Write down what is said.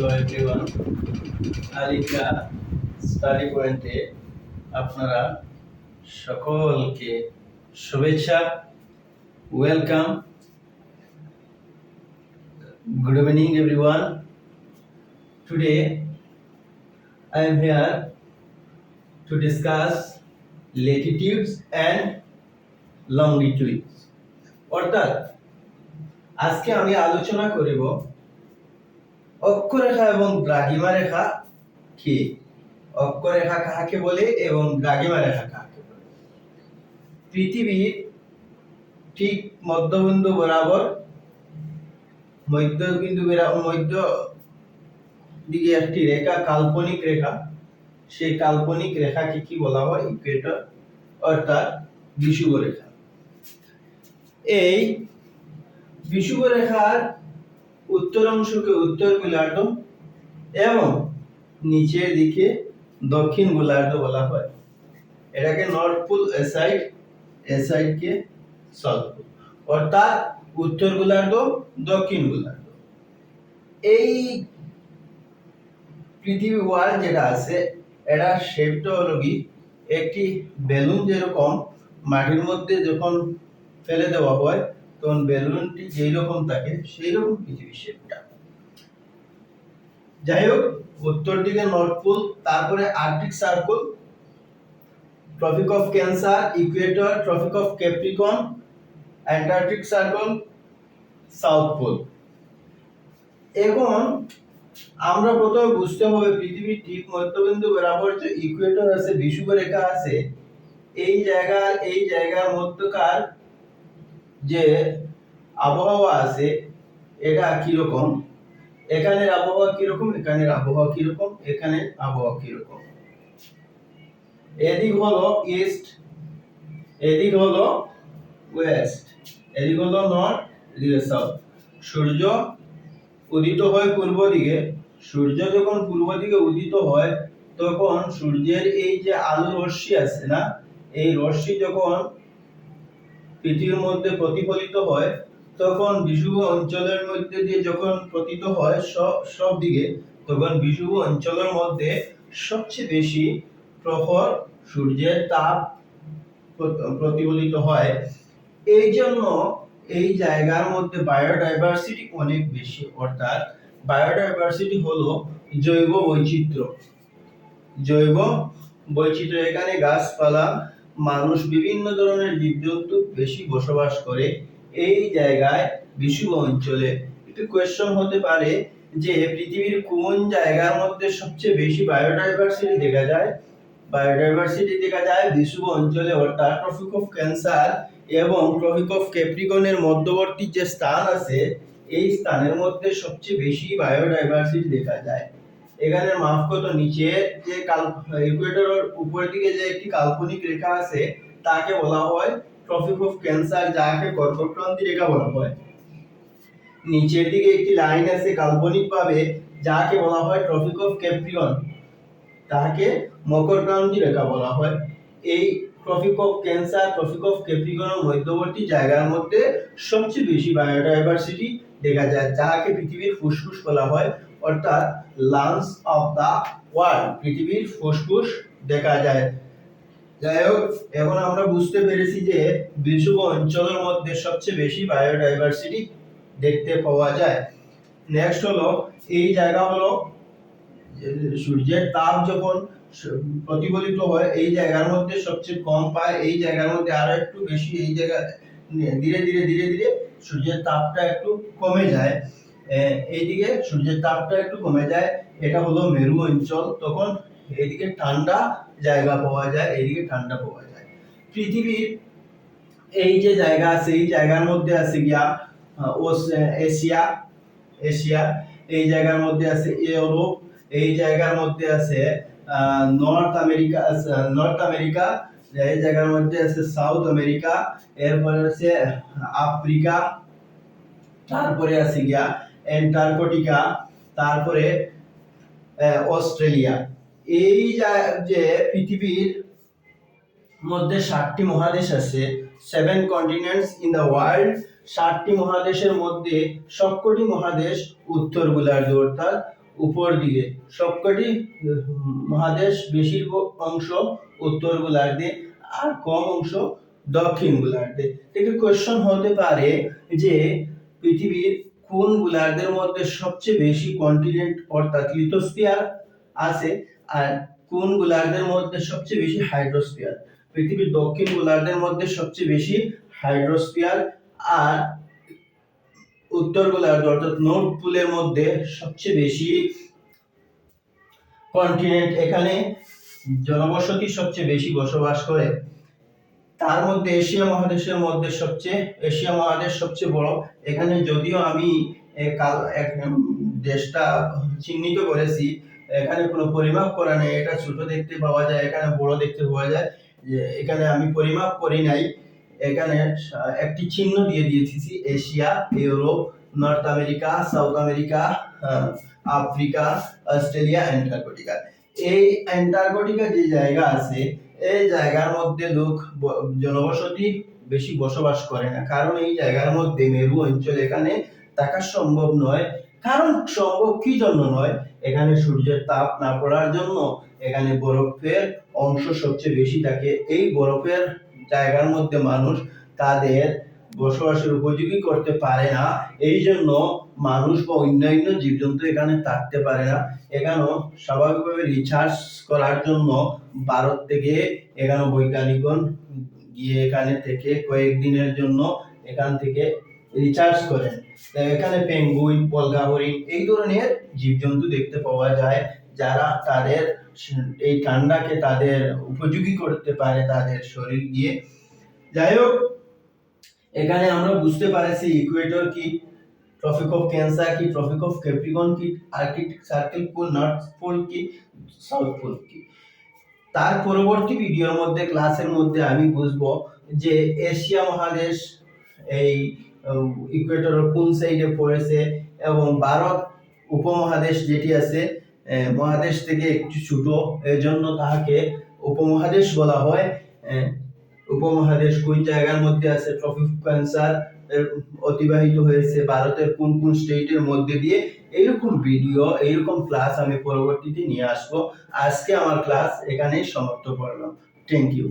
Hello everyone আলিকা study পয়েন্টে আপনারা সকলকে শুভেচ্ছা welcome good evening everyone today I am here to discuss latitudes and longitudes. অর্থাৎ, আজকে আমি আলোচনা করিব অক্ষরেখা এবং দ্রাঘিমা রেখা কি? অক্ষরেখা কাহাকে বলে এবং দ্রাঘিমা রেখা কাহাকে বলে? পৃথিবীর ঠিক মধ্যবিন্দু বরাবর মধ্যবিন্দু মধ্য দিকে একটি রেখা, কাল্পনিক রেখা। সেই কাল্পনিক রেখাকে কি বলা হয়? ইকুয়েটর, অর্থাৎ বিষুব রেখা। এই বিষুব রেখার উত্তর অংশকে উত্তর গোলার্ধ এবং নিচের দিকে দক্ষিণ গোলার্ধ বলা হয়। এটাকে নর্থ পোল এসাইড এসাইডকে সাউথ পোল অর্থাৎ উত্তর গোলার্ধ, দক্ষিণ গোলার্ধ। এই পৃথিবী ওয়ার্ল্ড যেটা আছে এটা শেপটা হলো কি? একটি বেলুন যেরকম, মাটির মধ্যে যখন ফেলে দেওয়া হয় তখন বেলুনটি যেই রকম থাকে সেই রকম শেপটা যাই হোক, উত্তর দিকে নর্থ পোল তারপরে Arctic Circle Tropic of Cancer equator Tropic of Capricorn Antarctic Circle South Pole আমরা প্রথমে বুঝতে হবে পৃথিবীর ঠিক মধ্যবিন্দু বরাবর যে ইকুয়েটর আছে বিষুব রেখা আছে, এই জায়গার এই জায়গার মধ্যকার যে আবহাওয়া আছে, এটা কীরকম? এখানের আবহাওয়া কীরকম, এখানের আবহাওয়া কীরকম, এখানের আবহাওয়া কীরকম? এদিক হলো ইস্ট, এদিক হলো ওয়েস্ট, এদিক হলো নর্থ, এদিকে সাউথ। সূর্য উদিত হয় পূর্ব দিকে। সূর্য যখন পূর্ব দিকে উদিত হয়, তখন সূর্যের এই যে আলো রশ্মি আছে না, এই রশ্মি যখন পৃথিবীর মধ্যে প্রতিফলিত হয়, তখন বিষুব অঞ্চলের মধ্যে দিয়ে যখন পতিত হয় সব সব দিকে, তখন বিষুব অঞ্চলের মধ্যে সবচেয়ে বেশি প্রখর সূর্যের তাপ প্রতিফলিত হয়। এই জন্য এই জায়গার মধ্যে বায়োডাইভার্সিটি অনেক বেশি, অর্থাৎ বায়োডাইভার্সিটি হলো জৈব বৈচিত্র্য। জৈব বৈচিত্র্য, এখানে গাছপালা মানুষ বিভিন্ন ধরনের জীবজন্তু বেশি বসবাস করে এই জায়গায় বিষুব অঞ্চলে। একটু কোয়েশ্চন হতে পারে যে পৃথিবীর কোন জায়গার মধ্যে সবচেয়ে বেশি বায়োডাইভার্সিটি দেখা যায়? বায়োডাইভার্সিটি দেখা যায় বিষুব অঞ্চলে, অর্থাৎ ট্রপিক অফ ক্যান্সার এবং ট্রপিক অফ ক্যাপ্রিকনের মধ্যবর্তী যে স্থান আছে, এই স্থানের মধ্যে সবচেয়ে বেশি বায়োডাইভার্সিটি দেখা যায়। এখানে মাফ কত নিচে যে কাল ইকুয়েটরের উপরের দিকে যে একটি কাল্পনিক রেখা আছে, তাকে বলা হয় ট্রপিক অফ ক্যান্সার যাকে কর্কটক্রান্তি রেখা বলা হয়। নিচের দিকে একটি লাইন আছে কাল্পনিক ভাবে যাকে বলা হয় ট্রপিক অফ ক্যাপ্রিকন তাকে মকরক্রান্তি রেখা বলা হয়। এই Tropic of Cancer Tropic of ক্যাপ্রিকনের মধ্যবর্তী জায়গার মধ্যে সবচেয়ে বেশি বায়োডাইভার্সিটি দেখা যায়, যাকে পৃথিবীর ফুসফুস বলা হয়। অর্থাৎ লাংস অফ দা ওয়ার্ল্ড পৃথিবীর ফুসফুস দেখা যায়। যাই হোক, এখন আমরা বুঝতে পেরেছি যে বিষুব অঞ্চলের মধ্যে সবচেয়ে বেশি বায়োডাইভার্সিটি দেখতে পাওয়া যায়। নেক্সট হলো, এই জায়গা হলো, সূর্যের তাপ যখন প্রতিফলিত হয়, এই জায়গার মধ্যে সবচেয়ে কম পায়, এই জায়গার মধ্যে আরও একটু বেশি, এই জায়গা, ধীরে ধীরে ধীরে ধীরে সূর্যের তাপটা একটু কমে যায়। এইদিকে সূর্যের তাপটা একটু কমে যায়, এটা হলো মেরু অঞ্চল, তখন এইদিকে ঠান্ডা জায়গা পাওয়া যায়, এইদিকে ঠান্ডা পাওয়া যায়। পৃথিবীর এই যে জায়গা আছে, এই জায়গার মধ্যে আছে গিয়া এশিয়া এশিয়া, এই জায়গার মধ্যে আছে ইউরোপ, এই জায়গার মধ্যে আছে নর্থ আমেরিকা নর্থ আমেরিকা, এই জায়গার মধ্যে আছে সাউথ আমেরিকা, এরপরে আছে আফ্রিকা, তারপরে আছে গিয়া অ্যান্টার্কটিকা, তারপরে অস্ট্রেলিয়া। এই যা- পৃথিবীর মধ্যে ষাটটি মহাদেশ আছে seven continents in the world ষাটটি মহাদেশের মধ্যে সবকটি মহাদেশ উত্তর গোলার্ধ অর্থাৎ উপর দিকে। সবকটি মহাদেশ বেশিরভাগ অংশ উত্তর গোলার্ধে আর কম অংশ দক্ষিণ গোলার্ধে। থেকে কোয়েশ্চন হতে পারে যে পৃথিবীর কোন গোলার্ধের মধ্যে সবচেয়ে বেশি কন্টিনেন্ট অর্থাৎ লিথোস্ফিয়ার আছে আর কোন গোলার্ধের মধ্যে সবচেয়ে বেশি হাইড্রোস্ফিয়ার পৃথিবীর দক্ষিণ গোলার্ধের মধ্যে সবচেয়ে বেশি হাইড্রোস্ফিয়ার আর উত্তর গোলার্ধ অর্থাৎ নর্থ পোলের মধ্যে সবচেয়ে বেশি কন্টিনেন্ট এখানে জনবসতি সবচেয়ে বেশি বসবাস করে। তার মধ্যে এশিয়া মহাদেশের মধ্যে সবচেয়ে, এশিয়া মহাদেশ সবচেয়ে বড়। এখানে যদিও আমি কাল- দেশটা চিহ্নিত করেছি, এখানে কোনো পরিমাপ করা নেই। এটা ছোট দেখতে পাওয়া যায়, এখানে বড় দেখতে পাওয়া যায়। এখানে আমি পরিমাপ করি নাই। এখানে একটি চিহ্ন দিয়ে দিয়েছি Asia, Europe, North America, South America Africa, Australia, Antarctica. এই অ্যান্টার্কটিকা যে জায়গা আছে এই জায়গার মধ্যে লোক জনবসতি বেশি বসবাস করে না। কারণ এই জায়গার মধ্যে মেরু অঞ্চল এখানে থাকা সম্ভব নয়। কারণ সম্ভব কি জন্য নয়? এখানে সূর্যের তাপ না পড়ার জন্য এখানে বরফের অংশ সবচেয়ে বেশি থাকে। এই বরফের জায়গার মধ্যে মানুষ তাদের বসবাসের উপযোগী করতে পারে না, এই জন্য মানুষ বা অন্যান্য জীবজন্তু এখানে থাকতে পারে না। এখানেও স্বাভাবিকভাবে রিসার্চ করার জন্য ভারত থেকে এখানে বৈজ্ঞানিকগণ গিয়ে এখানে থেকে কয়েকদিনের জন্য এখান থেকে রিচার্জ করেন। এখানে পেঙ্গুইন পলগা হরিণ এই ধরনের জীবজন্তু দেখতে পাওয়া যায়, যারা তাদের এই ঠান্ডাকে তাদের উপযোগী করতে পারে তাদের শরীর দিয়ে যাই হোক এখানে আমরা বুঝতে পারছি ইকুয়েটর কি ট্রপিক অফ ক্যান্সার কি ট্রপিক অফ ক্যাপ্রিকন কি Arctic circle pole north pole কি সাউথ পোল কি। তার পরবর্তী ভিডিওর মধ্যে ক্লাসের মধ্যে আমি বুঝব যে এশিয়া মহাদেশ এই ইকুয়েটরের কোন সাইডে পড়েছে এবং ভারত উপমহাদেশ যেটি আছে মহাদেশ থেকে একটু ছোট এর জন্য তাহাকে উপমহাদেশ বলা হয় উপমহাদেশ কোন জায়গার মধ্যে আছে? ট্রপিক ক্যান্সার অতিবাহিত হয়েছে ভারতের কোন কোন স্টেটের মধ্যে দিয়ে? এইরকম ভিডিও এইরকম ক্লাস আমি পরবর্তীতে নিয়ে আসব। আজকে আমার ক্লাস এখানেই সমাপ্ত করলাম। Thank you